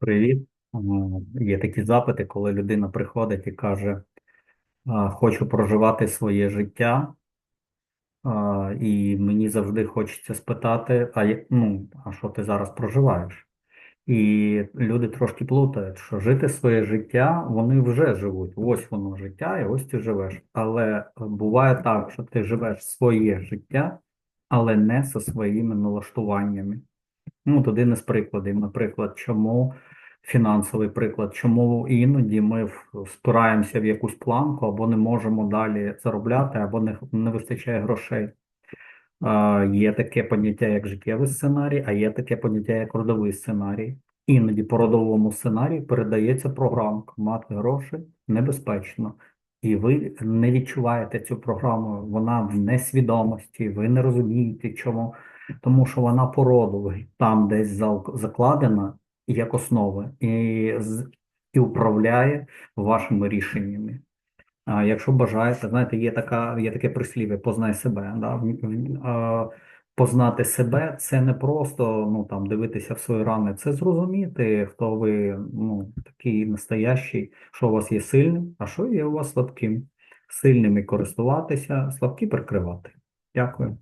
Привіт. Є такі запити, коли людина приходить і каже, хочу проживати своє життя, і мені завжди хочеться спитати, а, ну, а що ти зараз проживаєш? І люди трошки плутають, що жити своє життя, вони вже живуть. Ось воно життя, і ось ти живеш. Але буває так, що ти живеш своє життя, але не зі своїми налаштуваннями. Ну, от один із прикладів, наприклад, чому фінансовий приклад, чому іноді ми в- спираємося в якусь планку або не можемо далі заробляти, або не, не вистачає грошей. А, є таке поняття, як життєвий сценарій, а є таке поняття, як родовий сценарій. Іноді по родовому сценарію передається програмка мати гроші небезпечно. І ви не відчуваєте цю програму, вона в несвідомості, ви не розумієте, чому, тому що вона по там десь закладена як основа і, і управляє вашими рішеннями. А якщо бажаєте, знаєте, є така, є таке прислів'я познай себе. Да? Познати себе це не просто ну, там, дивитися в свої рани, це зрозуміти, хто ви ну, такий настоящий, що у вас є сильним, а що є у вас слабким. Сильними користуватися, слабкі прикривати. Дякую.